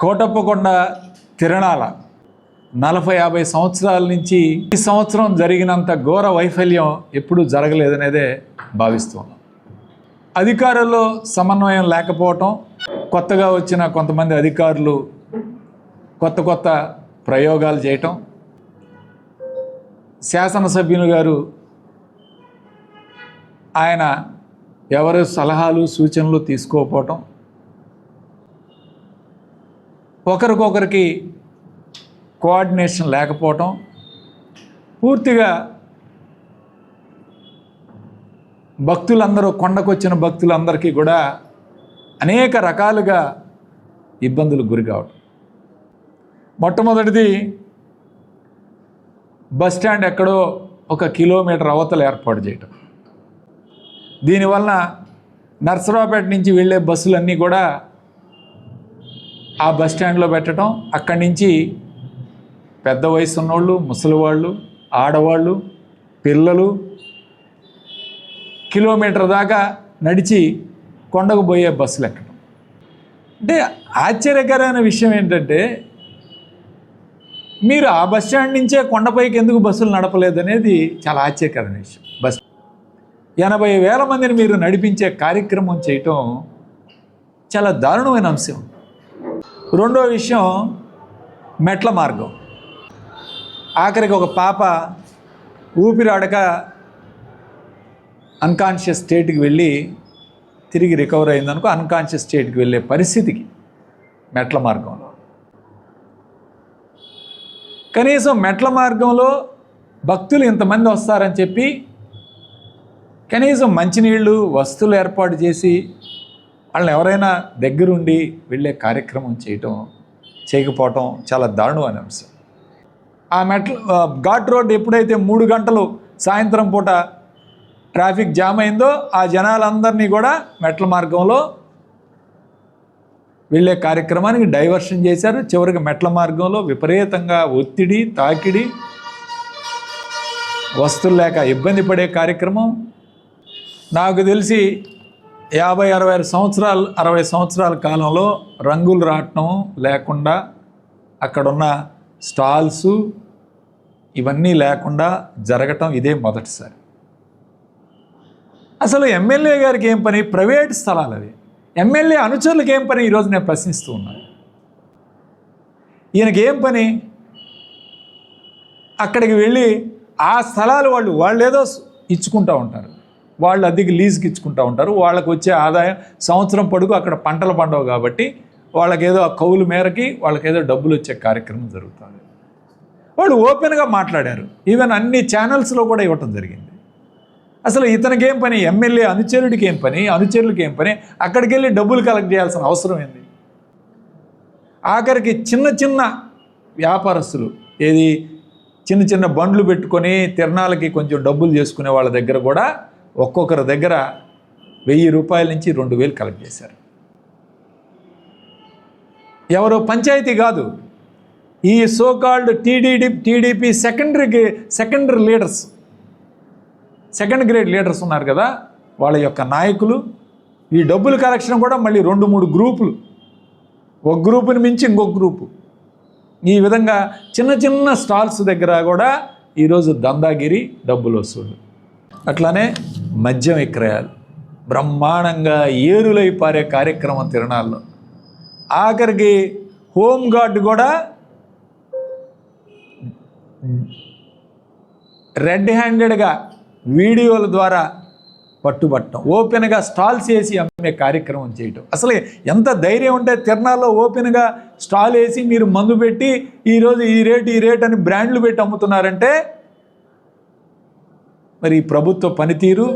కోటప్పకొండ తిరణాల. నలభై యాభై సంవత్సరాల నుంచి ఈ సంవత్సరం జరిగినంత ఘోర వైఫల్యం ఎప్పుడూ జరగలేదనేదే భావిస్తున్నాం అధికారుల్లో సమన్వయం లేకపోవటం కొత్తగా వచ్చిన కొంతమంది అధికారులు కొత్త కొత్త ప్రయోగాలు చేయటం శాసనసభ్యులు గారు ఆయన ఎవరు సలహాలు సూచనలు తీసుకోకపోవటం ఒకరికొకరికి కోఆర్డినేషన్ లేకపోవటం పూర్తిగా భక్తులందరూ కొండకొచ్చిన భక్తులందరికీ కూడా అనేక రకాలుగా ఇబ్బందులకు గురి కావటం. మొట్టమొదటిది బస్ స్టాండ్ ఎక్కడో ఒక కిలోమీటర్ అవతల ఏర్పాటు చేయటం. దీనివలన నర్సరావుపేట నుంచి వెళ్ళే బస్సులన్నీ కూడా ఆ బస్ స్టాండ్లో పెట్టడం అక్కడి నుంచి పెద్ద వయసు ఉన్నోళ్ళు ముసలివాళ్ళు ఆడవాళ్ళు పిల్లలు కిలోమీటర్ దాకా నడిచి కొండకు పోయే బస్సులు ఎక్కడం. అంటే ఆశ్చర్యకరమైన విషయం ఏంటంటే మీరు ఆ బస్ స్టాండ్ నుంచే కొండపైకి ఎందుకు బస్సులు నడపలేదు అనేది చాలా ఆశ్చర్యకరమైన విషయం. బస్ ఎనభై వేల మందిని మీరు నడిపించే కార్యక్రమం చేయటం చాలా దారుణమైన అంశం. రెండో విషయం మెట్ల మార్గం. ఆఖరికి ఒక పాప ఊపిరాడక అన్కాన్షియస్ స్టేట్కి వెళ్ళి తిరిగి రికవర్ అయిందనుకో అన్కాన్షియస్ స్టేట్కి వెళ్ళే పరిస్థితికి మెట్ల మార్గంలో కనీసం మెట్ల మార్గంలో భక్తులు ఇంతమంది వస్తారని చెప్పి కనీసం మంచినీళ్ళు వస్తువులు ఏర్పాటు చేసి వాళ్ళని ఎవరైనా దగ్గరుండి వెళ్ళే కార్యక్రమం చేయటం చేయకపోవటం చాలా దారుణమైన అంశం. ఆ మెట్ల ఘాట్ రోడ్ ఎప్పుడైతే మూడు గంటలు సాయంత్రం పూట ట్రాఫిక్ జామ్ అయిందో ఆ జనాలందరినీ కూడా మెట్ల మార్గంలో వెళ్ళే కార్యక్రమానికి డైవర్షన్ చేశారు. చివరికి మెట్ల మార్గంలో విపరీతంగా ఒత్తిడి తాకిడి వస్తువులు లేక ఇబ్బంది పడే కార్యక్రమం. నాకు తెలిసి యాభై అరవై సంవత్సరాలు అరవై సంవత్సరాల కాలంలో రంగులు రావటం లేకుండా అక్కడున్న స్టాల్సు ఇవన్నీ లేకుండా జరగటం ఇదే మొదటిసారి. అసలు ఎమ్మెల్యే గారికి ఏం పని? ప్రైవేట్ స్థలాలు అవి. ఎమ్మెల్యే అనుచరులకు ఏం పని? ఈరోజు నేను ప్రశ్నిస్తూ ఉన్నాను ఈయనకి ఏం పని? అక్కడికి వెళ్ళి ఆ స్థలాలు వాళ్ళు వాళ్ళు ఏదో ఇచ్చుకుంటూ ఉంటారు. వాళ్ళు అద్దెకి లీజుకి ఇచ్చుకుంటూ ఉంటారు. వాళ్ళకి వచ్చే ఆదాయం సంవత్సరం పొడుగు అక్కడ పంటలు పండవు కాబట్టి వాళ్ళకేదో ఏదో కౌలు మేరకి వాళ్ళకేదో డబ్బులు వచ్చే కార్యక్రమం జరుగుతుంది. వాళ్ళు ఓపెన్గా మాట్లాడారు. ఈవెన్ అన్ని ఛానల్స్లో కూడా ఇవ్వటం జరిగింది. అసలు ఇతనికి ఏం పని? ఎమ్మెల్యే అనుచరుడికి ఏం పని? అనుచరులకి ఏం పని? అక్కడికి వెళ్ళి డబ్బులు కలెక్ట్ చేయాల్సిన అవసరం ఏంది? ఆఖరికి చిన్న చిన్న వ్యాపారస్తులు ఏది చిన్న చిన్న బండ్లు పెట్టుకొని తిరణాలకి కొంచెం డబ్బులు చేసుకునే వాళ్ళ దగ్గర కూడా ఒక్కొక్కరి దగ్గర వెయ్యి రూపాయల నుంచి రెండు వేలు కలెక్ట్ చేశారు. ఎవరో పంచాయతీ కాదు. ఈ so called TDD TDP secondary secondary leaders second grade leaders ఉన్నారు కదా వాళ్ళ యొక్క నాయకులు ఈ డబ్బుల కలెక్షన్ కూడా మళ్ళీ రెండు మూడు గ్రూపులు. ఒక గ్రూపుని మించి ఇంకొక గ్రూపు. ఈ విధంగా చిన్న చిన్న స్టాల్స్ దగ్గర కూడా ఈరోజు దందాగిరి డబ్బులు వసూళ్ళు అట్లానే మద్యం విక్రయాలు. బ్రహ్మాండంగా ఏరులై పారే కార్యక్రమం తిరణాల్లో ఆఖరికి హోమ్ గార్డ్ కూడా రెడ్ హ్యాండెడ్గా వీడియోల ద్వారా పట్టుబట్టడం ఓపెన్గా స్టాల్స్ వేసి అమ్మే కార్యక్రమం చేయటం. అసలు ఎంత ధైర్యం ఉంటే తిరణాల్లో ఓపెన్గా స్టాల్ వేసి మీరు మందు పెట్టి ఈరోజు ఈ రేట్ ఈ రేట్ అని బ్రాండ్లు పెట్టి అమ్ముతున్నారంటే మరి ఈ ప్రభుత్వ పనితీరు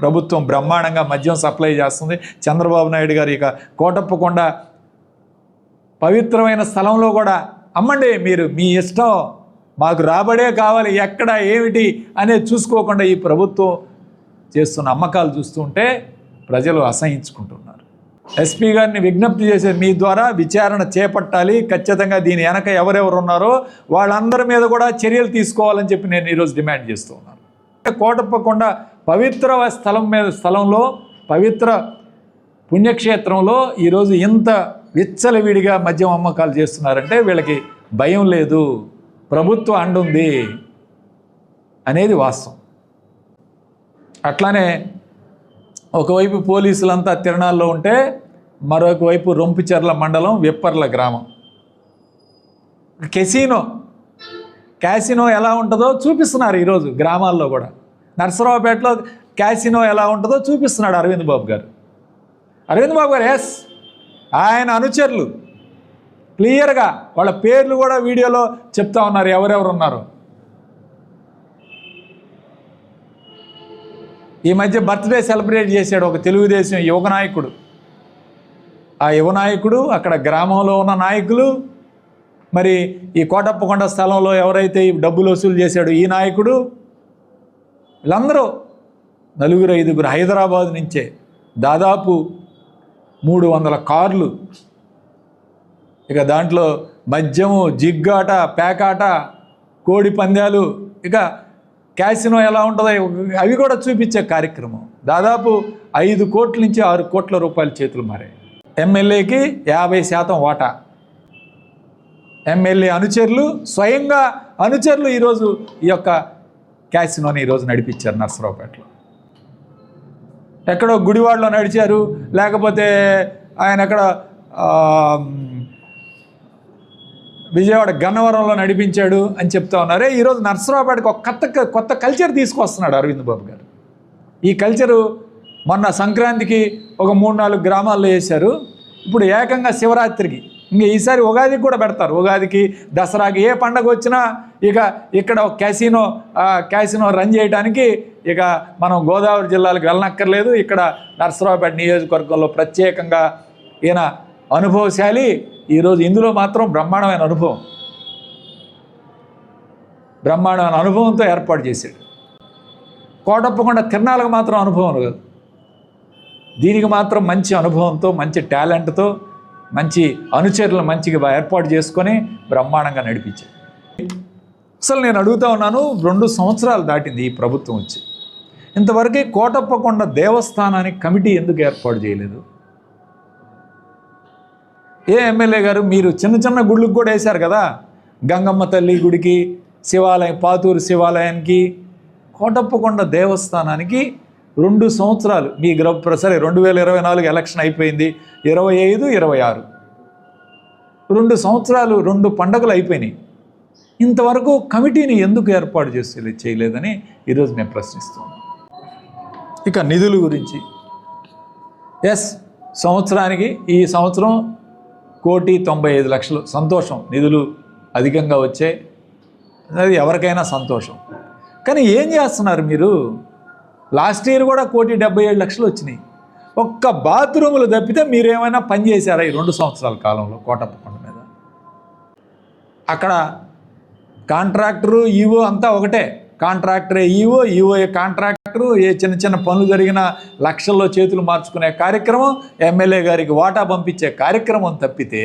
ప్రభుత్వం బ్రహ్మాండంగా మద్యం సప్లై చేస్తుంది. చంద్రబాబు నాయుడు గారు ఇక కోటప్పకొండ పవిత్రమైన స్థలంలో కూడా అమ్మండి మీరు మీ ఇష్టం. మాకు రాబడే కావాలి ఎక్కడ ఏమిటి అనేది చూసుకోకుండా ఈ ప్రభుత్వం చేస్తున్న అమ్మకాలు చూస్తుంటే ప్రజలు అసహించుకుంటున్నారు. ఎస్పీ గారిని విజ్ఞప్తి చేసే మీ ద్వారా విచారణ చేపట్టాలి. ఖచ్చితంగా దీని వెనక ఎవరెవరు ఉన్నారో వాళ్ళందరి మీద కూడా చర్యలు తీసుకోవాలని చెప్పి నేను ఈరోజు డిమాండ్ చేస్తూ ఉన్నాను. కోటప్పకొండ పవిత్ర స్థలం మీద స్థలంలో పవిత్ర పుణ్యక్షేత్రంలో ఈరోజు ఇంత విచ్చలవిడిగా మద్యం అమ్మకాలు చేస్తున్నారంటే వీళ్ళకి భయం లేదు. ప్రభుత్వం అండుంది అనేది వాస్తవం. అట్లానే ఒకవైపు పోలీసులంతా తిరణాల్లో ఉంటే మరొక వైపు రొంపిచెర్ల మండలం విప్పర్ల గ్రామం. కెసినో క్యాసినో ఎలా ఉంటుందో చూపిస్తున్నారు ఈరోజు గ్రామాల్లో కూడా. నర్సరావుపేటలో క్యాసినో ఎలా ఉంటుందో చూపిస్తున్నాడు అరవింద్ బాబు గారు. అరవింద్ బాబు గారు ఎస్ ఆయన అనుచరులు. క్లియర్గా వాళ్ళ పేర్లు కూడా వీడియోలో చెప్తా ఉన్నారు ఎవరెవరు ఉన్నారు. ఈ మధ్య బర్త్డే సెలబ్రేట్ చేశాడు ఒక తెలుగుదేశం యువ నాయకుడు. ఆ యువ నాయకుడు అక్కడ గ్రామంలో ఉన్న నాయకులు మరి ఈ కోటప్పకొండ స్థలంలో ఎవరైతే ఈ డబ్బులు వసూలు చేశాడో ఈ నాయకుడు వీళ్ళందరూ నలుగురు ఐదుగురు హైదరాబాద్ నుంచే దాదాపు మూడు వందల కార్లు. ఇక దాంట్లో మద్యము జిగ్గాట పేకాట కోడి పందాలు ఇక క్యాసినో ఎలా ఉంటుందో అవి కూడా చూపించే కార్యక్రమం. దాదాపు ఐదు కోట్ల నుంచి ఆరు కోట్ల రూపాయల చేతులు మారాయి. ఎమ్మెల్యేకి యాభై శాతం వాటా. ఎమ్మెల్యే అనుచరులు స్వయంగా అనుచరులు ఈరోజు ఈ యొక్క క్యాసినోని ఈరోజు నడిపించారు నర్సరావుపేటలో ఎక్కడో గుడివాడలో నడిచారు లేకపోతే ఆయన ఎక్కడ విజయవాడ గన్నవరంలో నడిపించాడు అని చెప్తా ఉన్నారే. ఈరోజు నర్సరావుపేటకు ఒక కొత్త కొత్త కల్చర్ తీసుకొస్తున్నాడు అరవింద్ బాబు గారు. ఈ కల్చరు మొన్న సంక్రాంతికి ఒక మూడు నాలుగు గ్రామాల్లో వేశారు. ఇప్పుడు ఏకంగా శివరాత్రికి ఇంక ఈసారి ఉగాదికి కూడా పెడతారు. ఉగాదికి దసరాకి ఏ పండగ వచ్చినా ఇక ఇక్కడ క్యాసినో క్యాసినో రన్ చేయడానికి ఇక మనం గోదావరి జిల్లాలకు వెళ్ళనక్కర్లేదు. ఇక్కడ నర్సరావుపేట నియోజకవర్గంలో ప్రత్యేకంగా ఈయన అనుభవశాలి. ఈరోజు ఇందులో మాత్రం బ్రహ్మాండమైన అనుభవం. బ్రహ్మాండమైన అనుభవంతో ఏర్పాటు చేశాడు. కోటప్పకుండా తిరణాలకు మాత్రం అనుభవం కాదు దీనికి మాత్రం మంచి అనుభవంతో మంచి టాలెంట్తో మంచి అనుచరులు మంచిగా ఏర్పాటు చేసుకొని బ్రహ్మాండంగా నడిపించాయి అసలు నేను అడుగుతా ఉన్నాను రెండు సంవత్సరాలు దాటింది ఈ ప్రభుత్వం వచ్చి. ఇంతవరకే కోటప్పకొండ దేవస్థానానికి కమిటీ ఎందుకు ఏర్పాటు చేయలేదు? ఏ ఎమ్మెల్యే గారు మీరు చిన్న చిన్న గుళ్ళకు కూడా వేశారు కదా? గంగమ్మ తల్లి గుడికి శివాలయం పాతూరు శివాలయానికి కోటప్పకొండ దేవస్థానానికి రెండు సంవత్సరాలు మీ గ్రహ సరే రెండు వేల ఇరవై నాలుగు ఎలక్షన్ అయిపోయింది. ఇరవై ఐదు ఇరవై ఆరు. రెండు సంవత్సరాలు రెండు పండగలు అయిపోయినాయి. ఇంతవరకు కమిటీని ఎందుకు ఏర్పాటు చేసే చేయలేదని ఈరోజు నేను ప్రశ్నిస్తున్నాను. ఇక నిధుల గురించి. ఎస్ సంవత్సరానికి ఈ సంవత్సరం కోటి తొంభై ఐదు లక్షలు. సంతోషం నిధులు అధికంగా వచ్చాయి. అది ఎవరికైనా సంతోషం. కానీ ఏం చేస్తున్నారు మీరు? లాస్ట్ ఇయర్ కూడా కోటి డెబ్బై ఏడు లక్షలు వచ్చినాయి. ఒక్క బాత్రూములు తప్పితే మీరేమైనా పని చేశారా ఈ రెండు సంవత్సరాల కాలంలో కోటప్పకొండ మీద? అక్కడ కాంట్రాక్టరు ఈవో అంతా ఒకటే. కాంట్రాక్టరే ఈవో ఈవో కాంట్రాక్టరు ఏ చిన్న చిన్న పనులు జరిగిన లక్షల్లో చేతులు మార్చుకునే కార్యక్రమం ఎమ్మెల్యే గారికి వాటా పంపించే కార్యక్రమం తప్పితే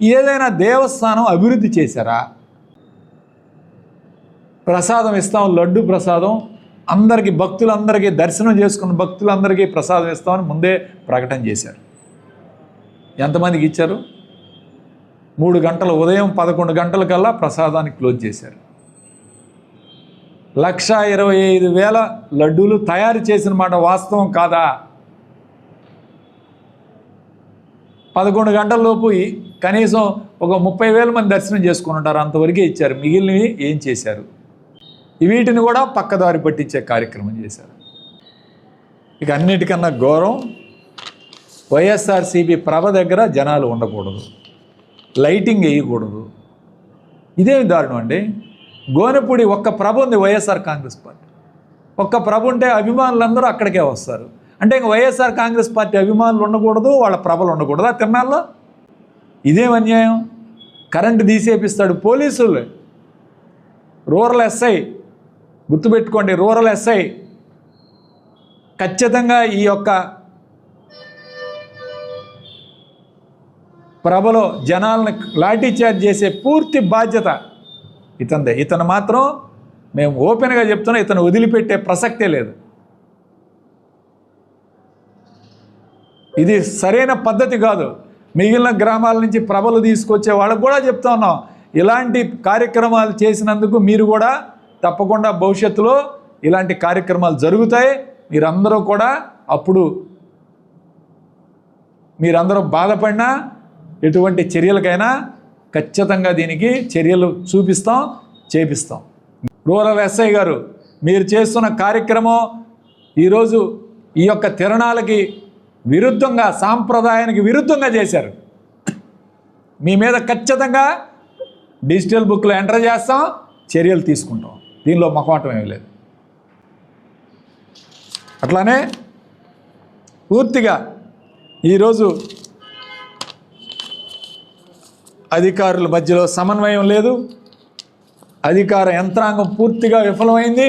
ఏదైనా దేవస్థానం అభివృద్ధి చేశారా? ప్రసాదం ఇస్తాం లడ్డు ప్రసాదం అందరికీ భక్తులందరికీ దర్శనం చేసుకున్న భక్తులందరికీ ప్రసాదం ఇస్తామని ముందే ప్రకటన చేశారు. ఎంతమందికి ఇచ్చారు? మూడు గంటల ఉదయం పదకొండు గంటల కల్లా ప్రసాదాన్ని క్లోజ్ చేశారు. లక్ష ఇరవై ఐదు వేల లడ్డూలు తయారు చేసిన మాట వాస్తవం కాదా? పదకొండు గంటల లోపు కనీసం ఒక ముప్పై వేల మంది దర్శనం చేసుకుని ఉంటారు. అంతవరకే ఇచ్చారు. మిగిలినవి ఏం చేశారు? వీటిని కూడా పక్కదారి పట్టించే కార్యక్రమం చేశారు. ఇక అన్నిటికన్నా ఘోరం వైఎస్ఆర్సీపీ ప్రభ దగ్గర జనాలు ఉండకూడదు. లైటింగ్ వేయకూడదు. ఇదేమి దారుణం అండి. గోనెపూడి ఒక్క ప్రభ ఉంది వైఎస్ఆర్ కాంగ్రెస్ పార్టీ. ఒక్క ప్రభ ఉంటే అభిమానులందరూ అక్కడికే వస్తారు. అంటే ఇంక వైఎస్ఆర్ కాంగ్రెస్ పార్టీ అభిమానులు ఉండకూడదు వాళ్ళ ప్రభలు ఉండకూడదు. ఆ తిన్నాల్లో ఇదేం అన్యాయం. కరెంటు తీసేపిస్తాడు పోలీసులు. రూరల్ ఎస్ఐ గుర్తుపెట్టుకోండి రూరల్ ఎస్ఐ ఖచ్చితంగా ఈ యొక్క ప్రభలో జనాలను లాఠీచార్జ్ చేసే పూర్తి బాధ్యత ఇతనిదే. ఇతను మాత్రం మేము ఓపెన్గా చెప్తున్నాం ఇతను వదిలిపెట్టే ప్రసక్తే లేదు. ఇది సరైన పద్ధతి కాదు. మిగిలిన గ్రామాల నుంచి ప్రభలు తీసుకొచ్చే వాళ్ళకు కూడా చెప్తా ఉన్నాం. ఇలాంటి కార్యక్రమాలు చేసినందుకు మీరు కూడా తప్పకుండా భవిష్యత్తులో ఇలాంటి కార్యక్రమాలు జరుగుతాయి. మీరందరూ కూడా అప్పుడు మీరందరూ బాధపడినా ఎటువంటి చర్యలకైనా ఖచ్చితంగా దీనికి చర్యలు చూపిస్తాం చేపిస్తాం. రూరల్ ఎస్ఐ గారు మీరు చేస్తున్న కార్యక్రమం ఈరోజు ఈ యొక్క తిరణాలకి విరుద్ధంగా సాంప్రదాయానికి విరుద్ధంగా చేశారు. మీ మీద ఖచ్చితంగా డిజిటల్ బుక్లో ఎంటర్ చేస్తాం చర్యలు తీసుకుంటాం. దీనిలో మొహమాటం ఏమీ లేదు. అట్లానే పూర్తిగా ఈరోజు అధికారుల మధ్యలో సమన్వయం లేదు. అధికార యంత్రాంగం పూర్తిగా విఫలమైంది.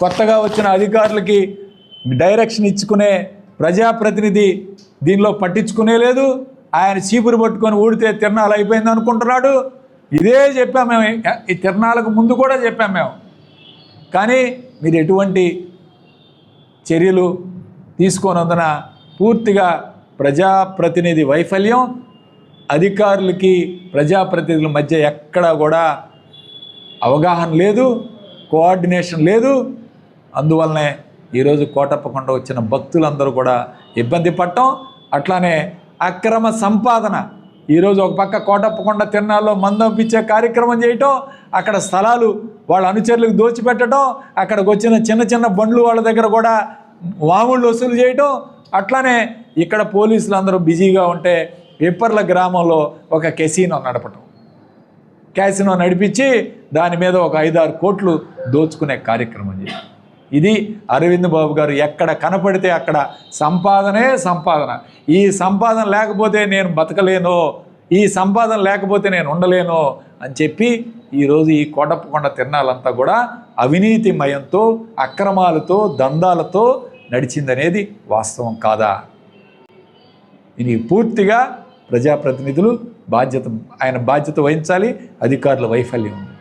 కొత్తగా వచ్చిన అధికారులకి డైరెక్షన్ ఇచ్చుకునే ప్రజాప్రతినిధి దీనిలో పట్టించుకునే లేదు. ఆయన చీపురు పట్టుకొని ఊడితే తిరణాలు అయిపోయింది అనుకుంటున్నాడు ఇదే చెప్పాం మేము. ఈ తిరణాలకు ముందు కూడా చెప్పాం మేము. కానీ మీరు ఎటువంటి చర్యలు తీసుకోనందున పూర్తిగా ప్రజాప్రతినిధి వైఫల్యం అధికారులకి ప్రజాప్రతినిధుల మధ్య ఎక్కడా కూడా అవగాహన లేదు కోఆర్డినేషన్ లేదు. అందువల్లనే ఈరోజు కోటప్పకొండ వచ్చిన భక్తులందరూ కూడా ఇబ్బంది పడటం అట్లానే అక్రమ సంపాదన ఈరోజు ఒక పక్క కోటప్పకొండ తిరణాల్లో పిచ్చే కార్యక్రమం చేయటం అక్కడ స్థలాలు వాళ్ళ అనుచరులకు దోచిపెట్టడం అక్కడికి వచ్చిన చిన్న చిన్న బండ్లు వాళ్ళ దగ్గర కూడా వాముళ్ళు వసూలు చేయటం అట్లానే ఇక్కడ పోలీసులు అందరూ బిజీగా ఉంటే పిప్పర్ల గ్రామంలో ఒక కెసినో నడపటం. క్యాసినో నడిపించి దాని మీద ఒక ఐదారు కోట్లు దోచుకునే కార్యక్రమం చేయాలి ఇది అరవింద్ బాబు గారు ఎక్కడ కనపడితే అక్కడ సంపాదనే సంపాదన. ఈ సంపాదన లేకపోతే నేను బతకలేను ఈ సంపాదన లేకపోతే నేను ఉండలేను అని చెప్పి ఈరోజు ఈ కోటప్పకొండ తిరణాలంతా కూడా అవినీతిమయంతో అక్రమాలతో దందాలతో నడిచిందనేది వాస్తవం కాదా? ఇది పూర్తిగా ప్రజాప్రతినిధులు బాధ్యత ఆయన బాధ్యత వహించాలి అధికారుల వైఫల్యం. ఉంది